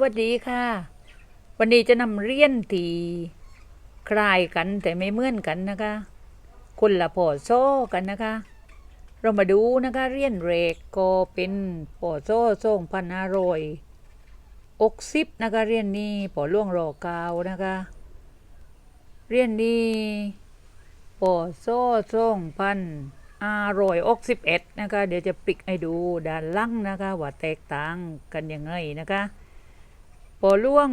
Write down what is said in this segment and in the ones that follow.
วัสดีค่ะ วันนี้จะนำเรียนที่คลายกันแต่ไม่เหมือนกันนะคะคนละพอโซ่กันนะคะ เรามาดูนะคะเรียนเรกก็เป็นปอโซ่ส่งพันอร่อยอกซิบนะคะเรียนนี้ปอล่วงรอกาวนะคะ เรียนนี้ปอโซ่ส่งพันอร่อยอกสิบเอ็ดนะคะ เดี๋ยวจะปิกให้ดูด้านล่างนะคะ ว่าแตกต่างกันยังไงนะคะ ปอล่วง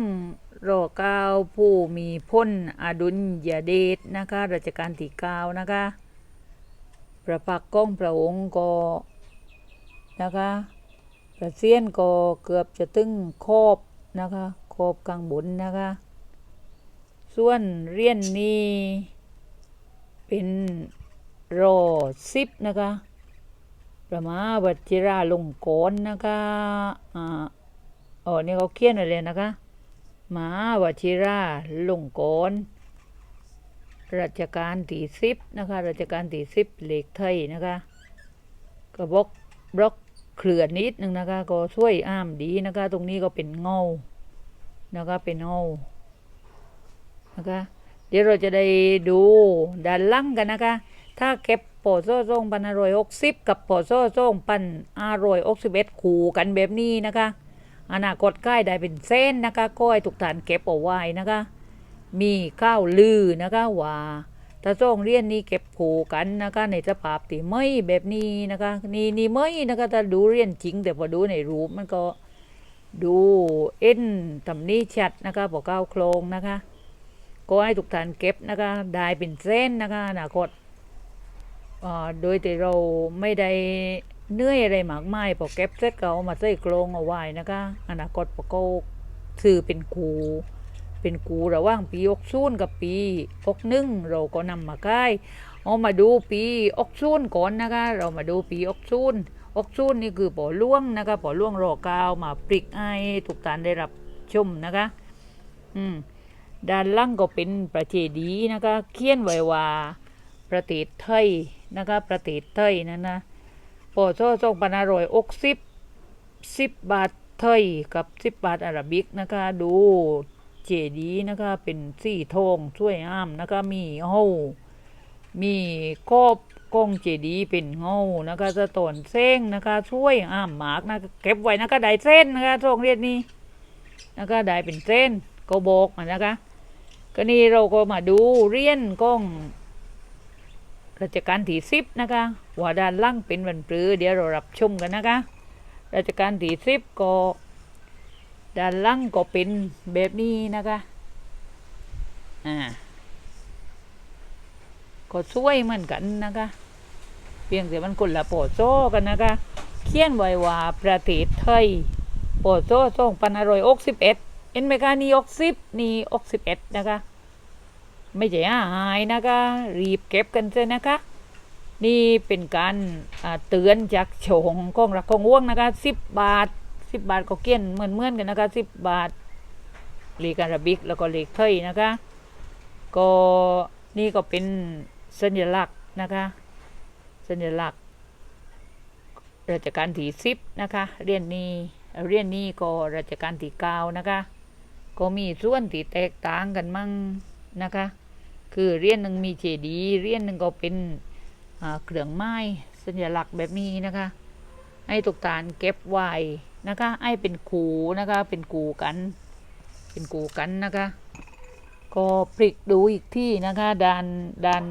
รอเก้าผู้มีพ้นอดุลยเดชนะคะรัชกาลที่เก้านะคะประปักก้องพระองค์ก็นะคะประเซียนก็เกือบจะตึงครอบนะคะครอบกลางบนนะคะส่วนเรียนนี้เป็นรอสิบนะคะประมาวัชิราลงกรนะคะอ่า อ๋อนี่เขาเขียนอะไรนะคะมหาวชิราลงกรรัชกาลที่สิบนะคะรัชกาลที่สิบเหล็กไทยนะคะก็บล็อกบล็อกเคลื่อนนิดนึงนะคะ ก็ช่วยอ้ามดีนะคะ ตรงนี้ก็เป็นเงานะคะเป็นเงานะคะเดี๋ยวเราจะได้ดูด้านล่างกันนะคะ ถ้าเก็บปอโซ่ส่งปันอร่อยหกสิบกับปอโซ่ส่งปันอร่อยหกสิบเอ็ดขู่กันแบบนี้นะคะ อนาคตใกล้ได้เป็นเส้นนะคะก็ให้ทุกท่านเก็บเอาไว้นะคะ มีข้าวลือนะคะว่าถ้าส่งเรียนนี้เก็บผูกันนะคะในสภาพที่ไม่แบบนี้นะคะนี่นี่ไม่นะคะถ้าดูเรียนจริง แต่พอดูในรูปมันก็ดูเอ็นตำนี้ชัดนะคะพอก้าวโครงนะคะ ก็ให้ทุกท่านเก็บนะคะได้เป็นเส้นนะคะอนาคตอ่าโดยแต่เราไม่ได้ เหนื่อยอะไรมากมายพอเก็บเสร็จก็เอามาใส่กรงเอาไว้นะคะอนาคตพอก็ซื้อเป็นกูเป็นกูระหว่างปีอกซูนกับปีอกนึ่งเราก็นำมาค่ายเอามาดูปีอกซูนก่อนนะคะ เรามาดูปีอกซูนอกซูนนี่คือปอล่วงนะคะปอล่วงรอกาวมาปริกให้ทุกท่านได้รับชมนะคะ อืมด้านล่างก็เป็นประเจดีนะคะเขียนไว้ว่าประเทศไทยนะคะประเทศไทยนั่นนะ ปอโซ่ส่งปนอร่อยอกสิบสิบบาทไทยกับสิบบาทอาราบิกนะคะ ดูเจดีย์นะคะเป็นสีทองช่วยอ้ามนะคะมีเฮามีครอบกล้องเจดีย์เป็นเงานะคะสะตอนเส้งนะคะช่วยอ้ามหมากนะเก็บไว้นะคะได้เส้นนะคะทรงเรียนนี้นะคะได้เป็นเส้นก็บอกนะคะก็นี่เราก็มาดูเรียนกล้อง ราชการที่สิบนะคะว่าด้านล่างเป็นวันปรือเดี๋ยวเรารับชมกันนะคะราชการที่สิบก็ด้านล่างก็เป็นแบบนี้นะคะอ่าก็สวยเหมือนกันนะคะเพียงแต่มันคนละโปอโซ่กันนะคะเขียนไว้ว่าประเทศไทยโปอโซ่ส่งพันอร่อยอกสิบเอ็ดเอ็นไหมคะนี่อกสิบนี่อกสิบเอ็ดนะคะ ไม่ใช่อาหายนะคะ รีบเก็บกันเลยนะคะ นี่เป็นการเตือนจากโฉงของรักของว่วงนะคะสิบบาทสิบบาทก็เกี้ยนเหมือนเหมือนกันนะคะสิบบาทเลขอาราบิกแล้วก็เลขไทยนะคะ ก็นี่ก็เป็นสัญลักษณ์นะคะ สัญลักษณ์ราชการที่สิบนะคะเรียนนี้เรียนนี้ก็ราชการที่เก้านะคะ ก็มีส่วนที่แตกต่างกันมั่งนะคะ คือเรียนหนึ่งมีเจดีเรียนหนึ่งก็เป็นเครื่องไม้สัญลักษณ์แบบนี้นะคะ ให้ทุกท่านเก็บไว้นะคะ ให้เป็นขูนะคะ เป็นกูกัน เป็นกูกันนะคะ ก็ปลิกดูอีกที่นะคะด้านด้าน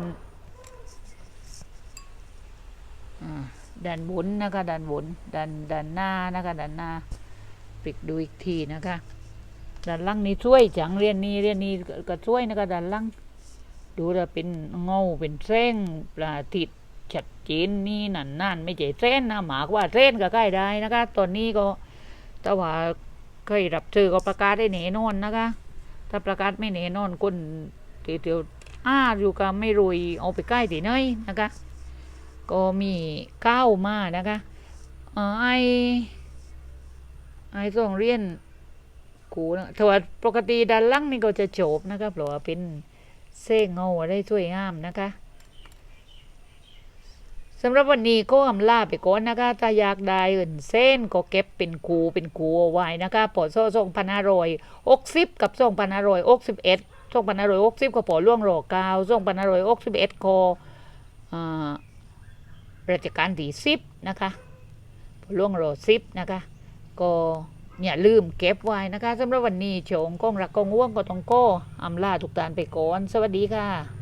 ด้านบนนะคะด้านบนด้านด้านหน้านะคะด้านหน้าปลิกดูอีกทีนะคะด้านล่างนี่ช่วยจังเรียนนี้เรียนนี้ก็ก็ช่วยนะคะด้านล่าง ดูแลวเป็นเงาเป็นเส้นประทิดชัดเจนนี่นั่นนั่นไม่ใช่เส้นนะหมากว่าเส้นก็ใกล้ได้นะคะตอนนี้ก็แต่ว่าเคยรับซื้อก็ประกาศได้แน่นอนนะคะ ถ้าประกาศไม่แน่นอนคนเดี๋ยวอ้าอยู่ก็ไม่รวยเอาไปใกล้ที่ไหนนะคะ ก็มีก้าวมานะคะเออไอไอส่งเรียนกูนะแต่ว่าปกติด้านล่างนี่ก็จะจบนะคะเพราะว่าเป็น เส้งเงาได้ช่วยงามนะคะสำหรับวันนี้ก็อำลาไปก่อนนะคะถ้าอยากได้เงินเส้นก็เก็บเป็นคูเป็นคูเอาไว้นะคะปอโซ่ส่งพันห้ารอยอกสิบกับส่งพันห้ารอยอกสิบเอ็ดส่งพันห้ารอยอกสิบก็ปอล่วงโรกาวส่งพันห้ารอยอกสิบเอ็ดก็อ่าราชการที่สิบนะคะล่วงโรสิบนะคะก็ เนี่ยลืมเก็บไว้นะคะสำหรับวันนี้โฉงกล้องรักกองว่วงก็ต้องโก้อำลาทุกท่านไปก่อน สวัสดีค่ะ